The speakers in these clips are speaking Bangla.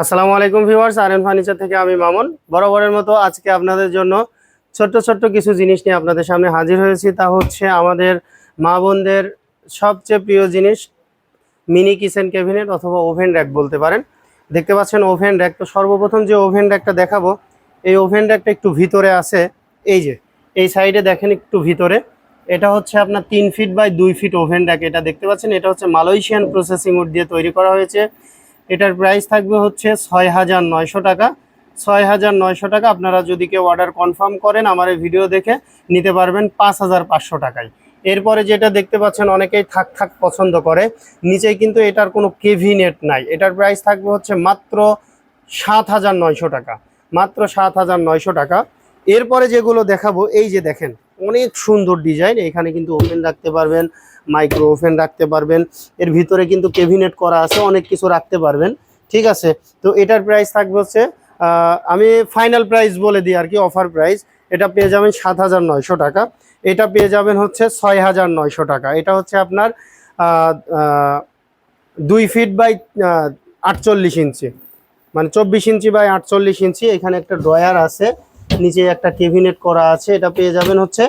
আসসালামু আলাইকুম ভিউয়ার্স আর এন ফার্নিচার থেকে আমি মামুন। বরাবরের মতো আজকে আপনাদের জন্য ছোট্ট ছোট্ট কিছু জিনিস নিয়ে আপনাদের সামনে হাজির হয়েছি। তা হচ্ছে আমাদের মা বোনদের সবচেয়ে প্রিয় জিনিস মিনি কিচেন ক্যাবিনেট অথবা ওভেন র্যাক বলতে পারেন। দেখতে পাচ্ছেন ওভেন র্যাক। তো সর্বপ্রথম যে ওভেন র্যাকটা দেখাবো, এই ওভেন র্যাকটা একটু ভিতরে আছে। এই যে, এই সাইডে দেখেন একটু ভিতরে। এটা হচ্ছে আপনার তিন ফিট বাই দুই ফিট ওভেন র্যাক। এটা দেখতে পাচ্ছেন, এটা হচ্ছে মালয়েশিয়ান প্রসেসিং উড দিয়ে তৈরি করা হয়েছে। এটার প্রাইস থাকবে হচ্ছে ছয় হাজার নয়শো টাকা। ছয় হাজার নয়শো টাকা আপনারা যদি কেউ অর্ডার কনফার্ম করেন, আমার এই ভিডিও দেখে নিতে পারবেন পাঁচ হাজার পাঁচশো টাকায়। এরপরে যেটা দেখতে পাচ্ছেন, অনেকেই থাক থাক পছন্দ করে। নিচে কিন্তু এটার কোনো কেভিনেট নাই। এটার প্রাইস থাকবে হচ্ছে মাত্র সাত হাজার নয়শো টাকা। মাত্র সাত হাজার নয়শো টাকা। এরপরে যেগুলো দেখাবো, এই যে দেখেন অনেক সুন্দর ডিজাইন। এখানে কিন্তু ওভেন রাখতে পারবেন মাইক্রো ওভেন রাখতে পারবেন। এর ভিতরে কিন্তু কেভিনেট করা আছে, অনেক কিছু রাখতে পারবেন। ঠিক আছে? তো এটার প্রাইস থাকবে হচ্ছে আমি ফাইনাল প্রাইস বলে দিই আর কি অফার প্রাইস এটা পেয়ে যাবেন সাত হাজার নয়শো টাকা। এটা পেয়ে যাবেন হচ্ছে ছয় হাজার নয়শো টাকা। এটা হচ্ছে আপনার দুই ফিট বাই আটচল্লিশ ইঞ্চি। মানে চব্বিশ ইঞ্চি বাই আটচল্লিশ ইঞ্চি। এখানে একটা ড্রয়ার আছে। নিচে একটা কেবিনেট করা আছে, এটা পেয়ে যাবেন হচ্ছে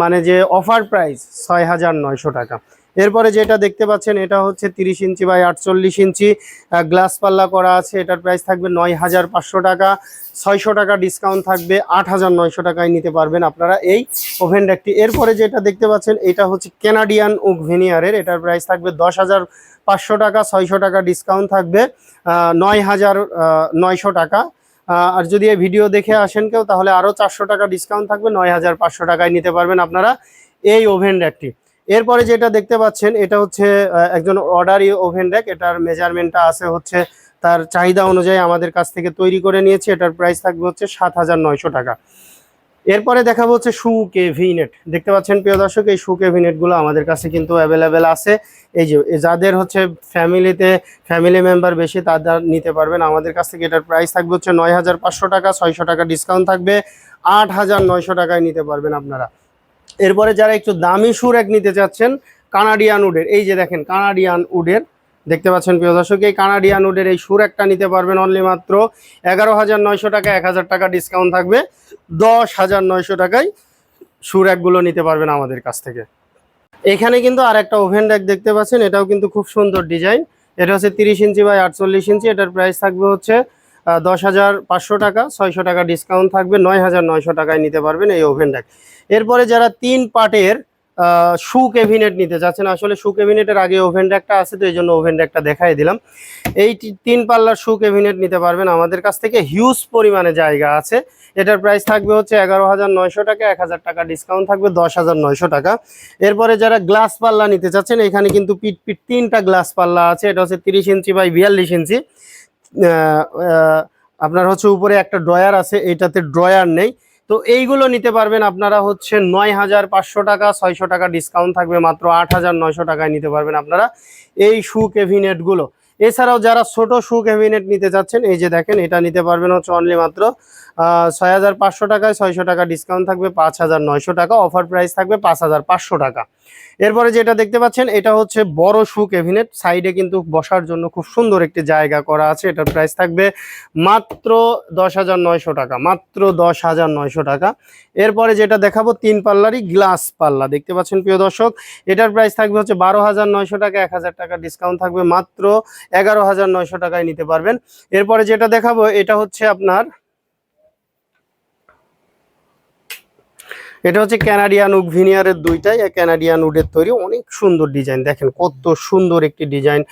মানে যে অফার প্রাইস ছয় হাজার নয়শো টাকা। এরপরে যেটা দেখতে পাচ্ছেন, এটা হচ্ছে তিরিশ ইঞ্চি বাই আটচল্লিশ ইঞ্চি গ্লাস পাল্লা করা আছে, এটার প্রাইস থাকবে নয় হাজার পাঁচশো টাকা। ছয়শো টাকা ডিসকাউন্ট থাকবে, আট হাজার নয়শো টাকায় নিতে পারবেন আপনারা এই ওভেন ডেকটি এরপরে যেটা দেখতে পাচ্ছেন, এটা হচ্ছে কেনাডিয়ান ওক ভেনিয়ারের এটার প্রাইস থাকবে দশ হাজার পাঁচশো টাকা, ছয়শো টাকা ডিসকাউন্ট থাকবে নয় হাজার নয়শো টাকা। আর যদি এই ভিডিও দেখে আসেন কেউ, তাহলে আরও চারশো টাকা ডিসকাউন্ট থাকবে, নয় হাজার পাঁচশো টাকায় নিতে পারবেন আপনারা এই ওভেন র্যাকটি। এরপরে যেটা দেখতে পাচ্ছেন, এটা হচ্ছে একজন অর্ডারি ওভেন র্যাক। এটার মেজারমেন্টটা আছে হচ্ছে, তার চাহিদা অনুযায়ী আমাদের কাছ থেকে তৈরি করে নিয়েছে। এটার প্রাইস থাকবে হচ্ছে সাত হাজার নয়শো টাকা। এরপরে দেখাবো হচ্ছে শু কে ভিনেট। দেখতে পাচ্ছেন প্রিয় দর্শক, এই শু কে ভিনেটগুলো আমাদের কাছে কিন্তু অ্যাভেলেবেল আছে। এই যে যাদের হচ্ছে ফ্যামিলিতে ফ্যামিলি মেম্বার বেশি তাদের নিতে পারবেন। আমাদের কাছ থেকে এটার প্রাইস থাকবে হচ্ছে নয় হাজার পাঁচশো টাকা, ছয়শো টাকা ডিসকাউন্ট থাকবে। আট হাজার নয়শো টাকায় নিতে পারবেন আপনারা। এরপরে যারা একটু দামি সুর এক নিতে চাচ্ছেন, কানাডিয়ান উডের, এই যে দেখেন, কানাডিয়ান উডের দেখতে পাচ্ছেন প্রিয় দর্শক, এই কানাডিয়ান উডের এই সুর একটা নিতে পারবেন অনলি মাত্র এগারো হাজার নয়শো টাকা, এক হাজার টাকা ডিসকাউন্ট থাকবে। দশ হাজার নয়শো টাকায় সুর একগুলো নিতে পারবেন আমাদের কাছ থেকে। এখানে কিন্তু আর একটা ওভেন র্যাক দেখতে পাচ্ছেন, এটাও কিন্তু খুব সুন্দর ডিজাইন। এটা হচ্ছে তিরিশ ইঞ্চি বাই আটচল্লিশ ইঞ্চি, এটার প্রাইস থাকবে হচ্ছে দশ হাজার পাঁচশো টাকা, ছয়শো টাকা ডিসকাউন্ট থাকবে, নয় হাজার নয়শো টাকায় নিতে পারবেন এই ওভেন র্যাক এরপরে যারা তিন পার্টের শু ক্যাবিনেট নিতে চাচ্ছেন আসলে শু ক্যাবিনেটের আগে ওভেন র্যাকটা আছে, তো এই জন্য ওভেন র্যাকটা দেখাই দিলাম। এই তিন পাল্লার শু ক্যাবিনেট নিতে পারবেন। আমাদের কাছ থেকে হিউজ পরিমাণে জায়গা আছে। এটার প্রাইস থাকবে হচ্ছে এগারো হাজার নয়শো টাকা, এক হাজার টাকা ডিসকাউন্ট থাকবে দশ হাজার নয়শো টাকা। এরপরে যারা গ্লাস পাল্লা নিতে চাচ্ছেন এখানে কিন্তু পিট পিট তিনটা গ্লাস পাল্লা আছে। এটা হচ্ছে তিরিশ ইঞ্চি বাই বিয়াল্লিশ ইঞ্চি। আপনার হচ্ছে উপরে একটা ড্রয়ার আছে, এটাতে ড্রয়ার নেই। তো এইগুলো নিতে পারবেন আপনারা হচ্ছে নয় হাজার পাঁচশো টাকা, ছয়শো টাকা ডিসকাউন্ট থাকবে মাত্র আট হাজার নয়শো টাকায় নিতে পারবেন আপনারা এই শু ক্যাবিনেটগুলো এছাড়াও যারা ছোট সু ক্যাবিনেট নিতে চাচ্ছেন, এই যে দেখেন এটা নিতে পারবেন হচ্ছে অনলি মাত্র ছয় হাজার পাঁচশো টাকায় ছয়শো টাকা ডিসকাউন্ট থাকবে পাঁচ হাজার নয়শো টাকা অফার প্রাইস থাকবে পাঁচ হাজার পাঁচশো টাকা। এরপরে যেটা দেখতে পাচ্ছেন, এটা হচ্ছে বড় শু ক্যাবিনেট। সাইডে কিন্তু বসার জন্য খুব সুন্দর একটি জায়গা করা আছে। এটার প্রাইস থাকবে মাত্র দশ হাজার নয়শো টাকা, মাত্র দশ হাজার নয়শো টাকা। এরপরে যেটা দেখাবো, তিন পাল্লারই গ্লাস পাল্লা। দেখতে পাচ্ছেন, প্রিয় দর্শক, এটার প্রাইস থাকবে হচ্ছে বারো হাজার নয়শো টাকা, এক হাজার টাকা ডিসকাউন্ট থাকবে মাত্র এগারো হাজার নয়শো টাকায় নিতে পারবেন। এরপরে যেটা দেখাবো, এটা হচ্ছে আপনার এটা হচ্ছে ক্যানাডিয়ান উড ভিনিয়ারের দুইটাই ক্যানাডিয়ান উডের তৈরি। অনেক সুন্দর ডিজাইন দেখেন কত সুন্দর একটি ডিজাইন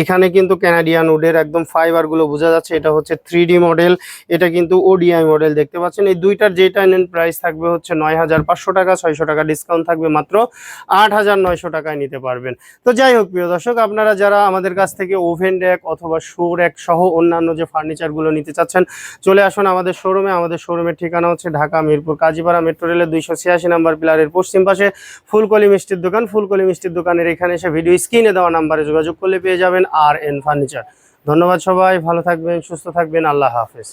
এখানে কিন্তু ক্যানাডিয়ান উডের একদম ফাইবারগুলো বোঝা যাচ্ছে। এটা হচ্ছে থ্রি মডেল এটা কিন্তু ওডিআই মডেল দেখতে পাচ্ছেন। এই দুইটার যেটা নেন প্রাইস থাকবে হচ্ছে নয় হাজার পাঁচশো টাকা, ছয়শো টাকা ডিসকাউন্ট থাকবে মাত্র আট হাজার নয়শো টাকায় নিতে পারবেন। তো যাই হোক, প্রিয় দর্শক, আপনারা যারা আমাদের কাছ থেকে ওভেন র্যাক অথবা শো র্যাক সহ অন্যান্য যে ফার্নিচারগুলো নিতে চাচ্ছেন, চলে আসুন আমাদের শোরুমে আমাদের শোরুমের ঠিকানা হচ্ছে ঢাকা মিরপুর কাজীপাড়া মেট্রো রেলের দুইশো ছিয়াশি নাম্বার পিলারের পশ্চিম পাশে ফুলকলি মিষ্টির দোকান। ফুলকলি মিষ্টির দোকানের এখানে এসে ভিডিও স্ক্রিনে দেওয়া নাম্বারে যোগাযোগ করলে পেয়ে যাবেন আর এন ফার্নিচার। ধন্যবাদ সবাই, ভালো থাকবেন, সুস্থ থাকবেন, আল্লাহ হাফেজ।